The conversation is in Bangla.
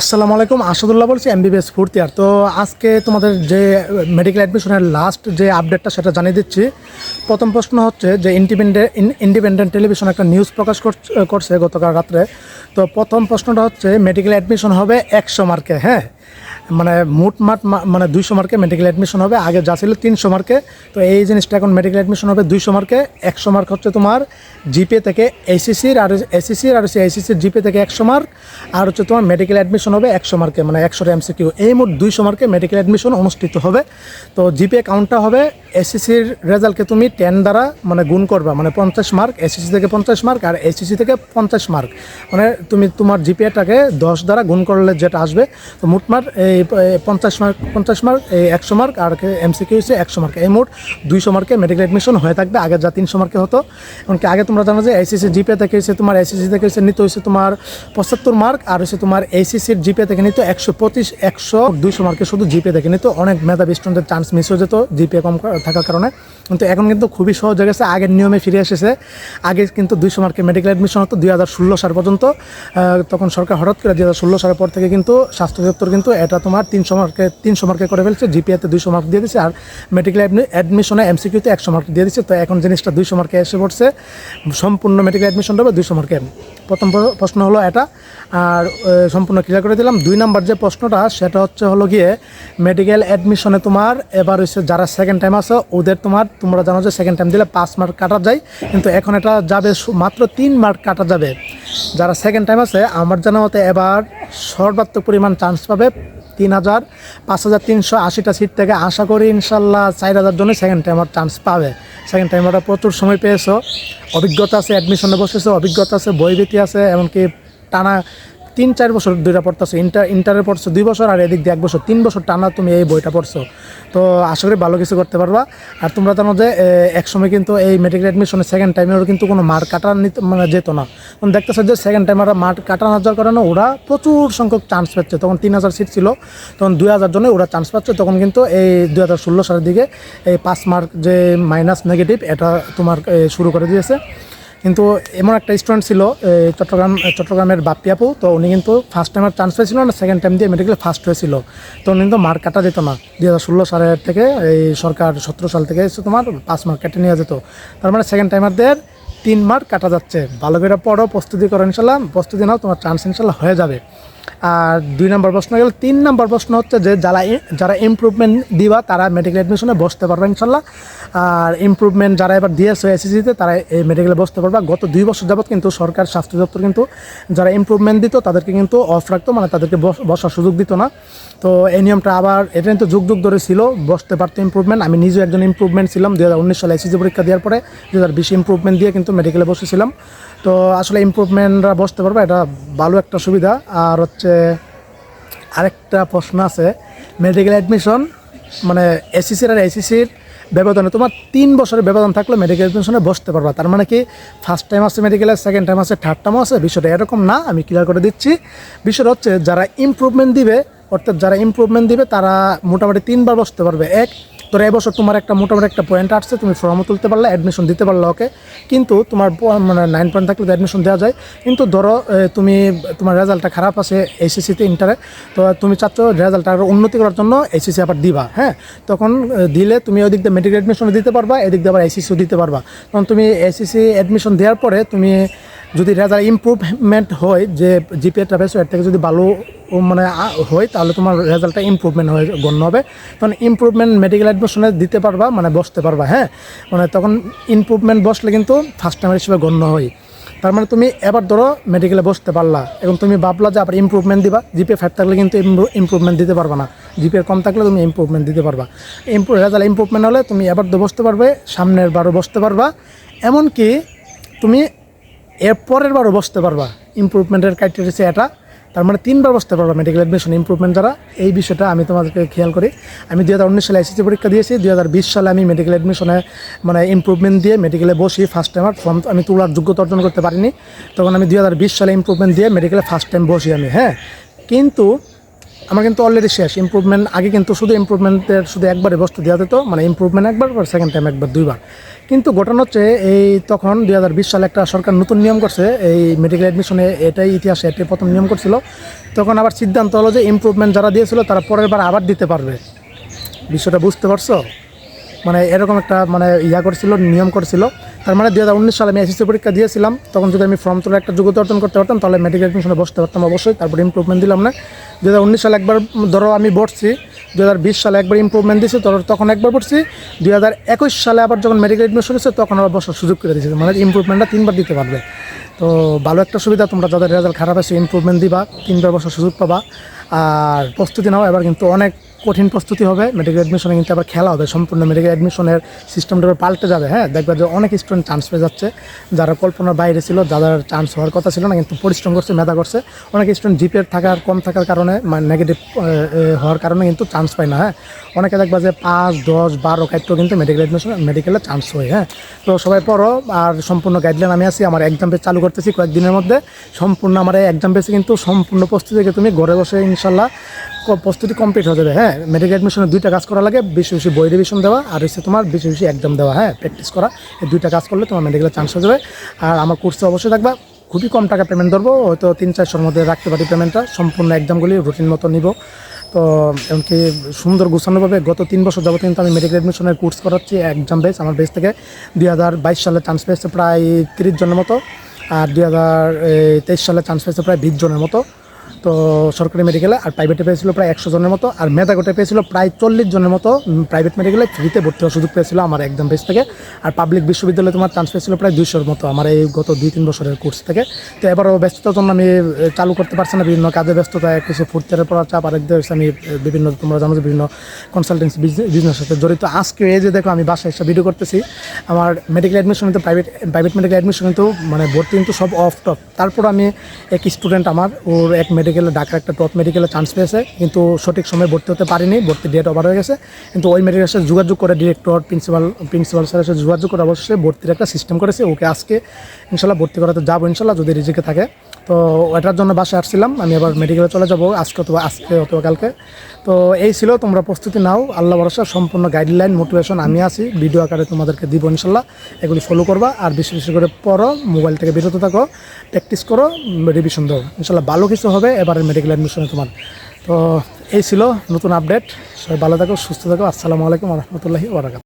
আসসালামু আলাইকুম, আসাদুল্লাহ বলছি এমবিবিএস ফোর্থ ইয়ার তো আজকে তোমাদের যে মেডিকেল অ্যাডমিশনের লাস্ট যে আপডেটটা সেটা জানিয়ে দিচ্ছি। প্রথম প্রশ্ন হচ্ছে যে ইন্ডিপেন্ডেন্ট ইন্ডিপেন্ডেন্ট টেলিভিশন একটা নিউজ প্রকাশ করছ- গতকাল রাত্রে। তো প্রথম প্রশ্নটা হচ্ছে মেডিকেল অ্যাডমিশন হবে একশো মার্কে হ্যাঁ? মানে মোট মাঠ মা- মানে দুইশো মার্কে মেডিকেল অ্যাডমিশন হবে। আগে যা ছিল তিনশো মার্কে তো এই জিনিসটা এখন মেডিকেল অ্যাডমিশন হবে দুইশো মার্কে একশো মার্ক হচ্ছে তোমার জিপে থেকে এসিসির আর এসিসির আর হচ্ছে এসিসির জিপে থেকে একশো মার্ক আর হচ্ছে তোমার মেডিকেল অ্যাডমিশন হবে একশো মার্কে মানে একশো এমসিকিউ এই মোট দুইশো মার্কে মেডিকেল অ্যাডমিশন অনুষ্ঠিত হবে। তো জিপে কাউন্টটা হবে এসিসির রেজাল্টকে তুমি টেন দ্বারা মানে গুণ করবা। মানে পঞ্চাশ মার্ক এসিসি থেকে পঞ্চাশ মার্ক আর এসিসি থেকে পঞ্চাশ মার্ক মানে তুমি তোমার জিপিএটাকে দশ দ্বারা গুণ করলে যেটা আসবে, তো মোট মার্ক এই পঞ্চাশ মার্ক পঞ্চাশ মার্ক, এই একশো মার্ক, আর এমসিকিউ হচ্ছে একশো মার্ক। এই মোট দুইশো মার্কে মেডিকেল অ্যাডমিশন হয়ে থাকবে, আগে যা তিনশো মার্কে হতো। এমনকি আগে তোমরা জানো যে এসিসি জিপে থেকে হচ্ছে তোমার এসিসি থেকে হচ্ছে নিতে হচ্ছে তোমার পঁচাত্তর মার্ক, আর হচ্ছে তোমার এসিসির জিপে থেকে নিত একশো পঁচিশ, একশো, দুইশো মার্কে শুধু জিপে থেকে নিত অনেক মেধাবী স্টুডেন্টের চান্স মিস হয়ে যেত জিপে কম থাকার কারণে। কিন্তু এখন কিন্তু খুবই সহজ হয়ে গেছে, আগের নিয়মে ফিরে এসেছে। আগে কিন্তু দুইশো মার্কে মেডিকেল অ্যাডমিশন হতো দুই হাজার ষোলো সাল পর্যন্ত। তখন সরকার হঠাৎ করে দুই হাজার ষোলো সালের পর থেকে কিন্তু স্বাস্থ্য দপ্তর কিন্তু এটা তোমার তিনশো মার্কে তিনশো মার্কে করে ফেলছে জিপিএতে দুইশো মার্ক দিয়ে দিচ্ছে আর মেডিকেল অ্যাডমিশনে এমসিকিউতে একশো মার্ক দিয়ে দিচ্ছে তো এখন জিনিসটা দুইশো মার্কে এসে পড়ছে। সম্পূর্ণ মেডিকেল অ্যাডমিশন হবে দুইশো মার্কে। প্রথম প্র- প্রশ্ন হলো এটা, আর সম্পূর্ণ ক্লিয়ার করে দিলাম। দুই নাম্বার যে প্রশ্নটা, সেটা হচ্ছে হলো গিয়ে মেডিকেল অ্যাডমিশনে তোমার, এবার হচ্ছে যারা সেকেন্ড টাইম আছে, ওদের তোমার, তোমরা জানো যে সেকেন্ড টাইম দিলে পাঁচ মার্ক কাটা যায়, কিন্তু এখন এটা যাবে মাত্র তিন মার্ক কাটা যাবে। যারা সেকেন্ড টাইম আছে, আমার জানা মতে এবার সর্বাত্মক পরিমাণ চান্স পাবে তিন হাজার, পাঁচ হাজার তিনশো আশিটা সিট থেকে আশা করি ইনশাল্লাহ চার হাজার জনে সেকেন্ড টাইমার চান্স পাবে। সেকেন্ড টাইমাররা প্রচুর সময় পেয়েছ। অভিজ্ঞতা আছে অ্যাডমিশনে বসেছো, অভিজ্ঞতা আছে বইভীতি আছে, এমনকি টানা তিন চার বছর দুইটা পড়তেছো, ইন্টার ইন্টারে পড়ছো দুই বছর, আর এদিক দিয়ে এক বছর তিন বছর টানা তুমি এই বইটা পড়ছো। তো আশা করি ভালো কিছু করতে পারবা। আর তোমরা জানো যে একসময় কিন্তু এই মেডিকেল অ্যাডমিশনের সেকেন্ড টাইমেরও কিন্তু কোনো মার্ক কাটা নিতে মানে যেত না। তখন দেখতেছো যে সেকেন্ড টাইমাররা মার্ক কাটা না যাওয়ার কারণে ওরা প্রচুর সংখ্যক চান্স পাচ্ছে। তখন তিন হাজার সিট ছিল, তখন দুই হাজার জনে ওরা চান্স পাচ্ছে। তখন কিন্তু এই দুই হাজার ষোলো সালের দিকে এই পাঁচ মার্ক যে মাইনাস নেগেটিভ এটা তোমার শুরু করে দিয়েছে। কিন্তু এমন একটা স্টুডেন্ট ছিল চট্টগ্রাম চট্টগ্রামের বাপ্পি আপু। তো উনি কিন্তু ফার্স্ট টাইমের চান্স পেয়েছিল না সেকেন্ড টাইম দিয়ে মেডিকেলে ফার্স্ট হয়েছিল। তো উনি কিন্তু মার্ক কাটা যেত না। দু হাজার ষোলো সালের থেকে এই সরকার সতেরো সাল থেকে তোমার পাঁচ মার্ক কেটে নিয়ে যেত। তার মানে সেকেন্ড টাইমারদের তিন মার্ক কাটা যাচ্ছে। ভালো করে পড়ো, প্রস্তুতি করো ইনশাল্লাহ। প্রস্তুতি নাও, তোমার চান্স ইনশাল্লাহ হয়ে যাবে। আর দুই নম্বর প্রশ্ন গেল, তিন নম্বর প্রশ্ন হচ্ছে যে যারা যারা ইমপ্রুভমেন্ট দিবা, তারা মেডিকেল অ্যাডমিশনে বসতে পারবে ইনশাল্লাহ। আর ইমপ্রুভমেন্ট যারা এবার দিয়েছে এসএসসিতে তারা এই মেডিকেলে বসতে পারবে। গত দুই বছর যাবত কিন্তু সরকার, স্বাস্থ্য দপ্তর কিন্তু যারা ইমপ্রুভমেন্ট দিত, তাদেরকে কিন্তু অফ রাখতো মানে তাদেরকে বস- বসার সুযোগ দিত না। তো এই নিয়মটা আবার এটা কিন্তু যুগ যুগ ধরে ছিল, বসতে পারতো ইমপ্রুভমেন্ট আমি নিজেও একজন ইমপ্রুভমেন্ট ছিলাম দু হাজার উনিশ সালে এসএসসি পরীক্ষা দেওয়ার পরে দু হাজার বিশ ইম্প্রুভমেন্ট দিয়ে কিন্তু মেডিকেলে বসেছিলাম। তো আসলে ইমপ্রুভমেন্টরা বসতে পারবে, এটা ভালো একটা সুবিধা। আর হচ্ছে আরেকটা প্রশ্ন আছে। মেডিকেল অ্যাডমিশন মানে এসিসির আর এসিসির ব্যবধানে তোমার তিন বছরের ব্যবধান থাকলে মেডিকেল অ্যাডমিশনে বসতে পারবা। তার মানে কি ফার্স্ট টাইম আছে মেডিকেলের সেকেন্ড টাইম আছে থার্ড টাইম আছে, বিষয়টা এরকম না, আমি ক্লিয়ার করে দিচ্ছি। বিষয়টা হচ্ছে, যারা ইমপ্রুভমেন্ট দিবে, অর্থাৎ যারা ইমপ্রুভমেন্ট দিবে, তারা মোটামুটি তিনবার বসতে পারবে। এক তোর এবছর তোমার একটা মোটামুটি একটা পয়েন্ট আসছে, তুমি ফর্মও তুলতে পারলে অ্যাডমিশন দিতে পারলে ওকে কিন্তু তোমার মানে নাইন পয়েন্ট থাকলে তো অ্যাডমিশন দেওয়া যায়। কিন্তু ধরো তুমি, তোমার রেজাল্টটা খারাপ আছে এইচএসিতে ইন্টারে তো তুমি চাচ্ছ রেজাল্টটা আরও উন্নতি করার জন্য এইচএসি আবার দিবা হ্যাঁ? তখন দিলে তুমি ওই দিক দিয়ে মেডিকেল অ্যাডমিশন দিতে পারবা, এদিক দিয়ে আবার এইচএসিও দিতে পারবা। তখন তুমি এইচএসি অ্যাডমিশন দেওয়ার পরে তুমি যদি রেজাল্ট ইমপ্রুভমেন্ট হয় যে জিপিএটা পেয়েছ এর থেকে যদি ভালো মানে হয়, তাহলে তোমার রেজাল্টটা ইমপ্রুভমেন্ট হয়ে, গণ্য হবে। তখন ইমপ্রুভমেন্ট মেডিকেল অ্যাডমিশনে দিতে পারবা মানে বসতে পারবা হ্যাঁ? মানে তখন ইমপ্রুভমেন্ট বসলে কিন্তু ফার্স্ট টাইমের হিসেবে গণ্য হয়। তার মানে তুমি এবার ধরো মেডিকেলে বসতে পারলা, এবং তুমি ভাবলা যে আবার ইম্প্রুভমেন্ট দিবা। জিপে ফাইভ থাকলে কিন্তু ইমপ্রুভমেন্ট দিতে পারবা না। জিপে কম থাকলে তুমি ইম্প্রুভমেন্ট দিতে পারবা। রেজাল্ট ইমপ্রুভমেন্ট হলে তুমি এবার তো বসতে পারবে, সামনের বারও বসতে পারবা। এমনকি তুমি এর পরের বারও বসতে পারবা। ইম্প্রুভমেন্টের ক্রাইটেরিয়া এটা। তার মানে তিনবার বসতে পারবা মেডিকেল অ্যাডমিশন ইম্প্রুভমেন্ট দ্বারা। এই বিষয়টা আমি তোমাদেরকে খেয়াল করি। আমি দু হাজার উনিশ সালে এসএসসি পরীক্ষা দিয়েছি। দু হাজার বিশ সালে আমি মেডিকেল অ্যাডমিশনে মানে ইম্প্রুভমেন্ট দিয়ে মেডিকেলে বসি ফার্স্ট টাইমার ফর্ম আমি তোলার যোগ্যতা অর্জন করতে পারিনি। তখন আমি দু হাজার বিশ সালে ইম্প্রুভমেন্ট দিয়ে মেডিকেলে ফার্স্ট টাইম বসি আমি হ্যাঁ। কিন্তু আমার কিন্তু অলরেডি শেষ। ইম্প্রুভমেন্ট আগে কিন্তু শুধু ইম্প্রুভমেন্টের শুধু একবারে বস্তু দেওয়া যেত মানে ইম্প্রুভমেন্ট একবার সেকেন্ড টাইম একবার, দুইবার। কিন্তু ঘটনা হচ্ছে, এই তখন দুই হাজার বিশ সালে একটা সরকার নতুন নিয়ম করছে, এই মেডিকেল অ্যাডমিশনে এটাই ইতিহাসে এটাই প্রথম নিয়ম করছিল। তখন আবার সিদ্ধান্ত হলো যে ইম্প্রুভমেন্ট যারা দিয়েছিল, তারা পরের বার আবার দিতে পারবে। বিষয়টা বুঝতে পারছ? মানে এরকম একটা মানে ইয়া করছিল, নিয়ম করছিল। তার মানে দু হাজার উনিশ সালে আমি এসএসসি পরীক্ষা দিয়েছিলাম। তখন যদি আমি ফর্ম তুলে একটা যোগ্যতা অর্জন করতে পারতাম, তাহলে মেডিকেল অ্যাডমিশনে বসতে পারতাম অবশ্যই। তারপর ইমপ্রুভমেন্ট দিলাম না। দু হাজার উনিশ সালে একবার ধরো আমি বসছি দু সালে একবার ইমপ্রুভমেন্ট দিয়েছি তখন একবার পড়ছি দু হাজার একুশ সালে আবার যখন মেডিকেল অ্যাডমিশন হয়েছে, তখন আবার বসার সুযোগ করে দিয়েছে। মানে ইমপ্রুভমেন্টটা তিনবার দিতে পারবে। তো ভালো একটা সুবিধা, তোমরা যাদের রেজাল্ট খারাপ আছে ইমপ্রুভমেন্ট দিবা, তিনবার বসার সুযোগ পাবা। আর প্রস্তুতি নাও, এবার কিন্তু অনেক কঠিন প্রস্তুতি হবে মেডিকেল অ্যাডমিশনে কিন্তু আবার খেলা হবে, সম্পূর্ণ মেডিকেল অ্যাডমিশনের সিস্টেমটা পাল্টে যাবে হ্যাঁ? দেখবে যে অনেক স্টুডেন্ট চান্স পেয়ে যাচ্ছে। যারা কল্পনার বাইরে ছিল, যাদের চান্স হওয়ার কথা ছিল না, কিন্তু পরিশ্রম করছে, মেধা করছে, অনেক স্টুডেন্ট জিপের থাকার, কম থাকার কারণে মানে নেগেটিভ হওয়ার কারণে কিন্তু চান্স পায় না হ্যাঁ? অনেকে দেখবা যে পাঁচ, দশ, বারো কাইটও কিন্তু মেডিকেল অ্যাডমিশন মেডিকেলে চান্স হয় হ্যাঁ? তো সবাই পড়ো, আর সম্পূর্ণ গাইডলাইন আমি আছি, আমার এক্সাম পেজ চালু করতেছি কয়েকদিনের মধ্যে। সম্পূর্ণ আমার এই এক্সাম পেজে কিন্তু সম্পূর্ণ প্রস্তুতি থেকে তুমি ঘরে বসে ইনশাল্লাহ প্রস্তুতি কমপ্লিট হয়ে যাবে হ্যাঁ? মেডিকেল অ্যাডমিশনে দুইটা কাজ করা লাগে, বেশি বেশি বই রিভিশন দেওয়া, আর হচ্ছে তোমার বেশি বেশি এক্সাম দেওয়া হ্যাঁ? প্র্যাকটিস করা, এই দুইটা কাজ করলে তোমার মেডিকেলের চান্স হয়ে যাবে। আর আমার কোর্সে অবশ্যই থাকবা খুবই কম টাকা পেমেন্ট ধরবো, হয়তো তিন চারশোর মধ্যে রাখতে পারি পেমেন্টটা সম্পূর্ণ এক্সামগুলি রুটিন মতো নিব। তো, এমনকি সুন্দর গোছানোভাবে গত তিন বছর যাবত কিন্তু আমি মেডিকেল অ্যাডমিশনের কোর্স করাচ্ছি এক্সাম বেস আমার বেস থেকে। দুই হাজার বাইশ সালে চান্স পেয়েছে প্রায় তিরিশ জনের মতো, আর দুই হাজার তেইশ সালে চান্স পেয়েছে প্রায় বিশ জনের মতো। তো সরকারি মেডিকেলে আর প্রাইভেটে পেয়েছিল প্রায় একশো জনের মতো, আর মেধাগোটে পেয়েছিল প্রায় চল্লিশ জনের মতো প্রাইভেট মেডিকেলে ফ্রিতে ভর্তি হওয়ার সুযোগ পেয়েছিল আমার একদম বেস থেকে। আর পাবলিক বিশ্ববিদ্যালয়ে তোমার চান্স পেয়েছিল প্রায় দুইশোর মতো আমার এই গত দুই তিন বছরের কোর্স থেকে। তো এবারও ব্যস্ততার জন্য আমি চালু করতে পারছি না, বিভিন্ন কাজে ব্যস্ততা হচ্ছে ফুড পড়ার চাপ, আরেক দিয়ে আমি বিভিন্ন, তোমরা জানো যে বিভিন্ন কনসালটেন্সি বিজনেসের সাথে জড়িত। আজকে এই যে দেখো আমি বাসায় এসে ভিডিও করতেছি, আমার মেডিকেল অ্যাডমিশন কিন্তু প্রাইভেট প্রাইভেট মেডিকেল অ্যাডমিশন কিন্তু মানে ভর্তি কিন্তু সব অফ টপ তারপর আমি এক স্টুডেন্ট আমার, ওর এক মেডিকেলে ঢাকার একটা টপ মেডিকেলে চান্স পেয়েছে, কিন্তু সঠিক সময় ভর্তি হতে পারিনি, ভর্তি ডেট ওভার হয়ে গেছে। কিন্তু ওই মেডিকেলের সাথে যোগাযোগ করে ডিরেক্টর প্রিন্সিপাল প্রিন্সিপাল স্যারের সাথে যোগাযোগ করে অবশ্যই ভর্তির একটা সিস্টেম করেছে। ওকে আজকে ইনশাল্লাহ ভর্তি করাতে যাব ইনশাল্লাহ, যদি রিজিকে থাকে। তো এটার জন্য বাসায় আসছিলাম, আমি আবার মেডিকেলে চলে যাব, আজকে অথবা আজকে অথবা কালকে। তো এই ছিল, তোমরা প্রস্তুতি নাও, আল্লাহ ভরসা, সম্পূর্ণ গাইডলাইন মোটিভেশন আমি আছি ভিডিও আকারে তোমাদেরকে দিব ইনশাল্লাহ, এগুলি ফলো করবা, আর বেশি বেশি করে পড়ো মোবাইল থেকে বিরত থাকো প্র্যাকটিস করো রিভিশন দাও। ইনশাল্লাহ ভালো কিছু হবে, এবারের মেডিকেল অ্যাডমিশনে তোমার। তো এই ছিল নতুন আপডেট সবাই ভালো থাকো, সুস্থ থাকো, আসসালামু আলাইকুম রহমতুল্লাহি ওবরাকাত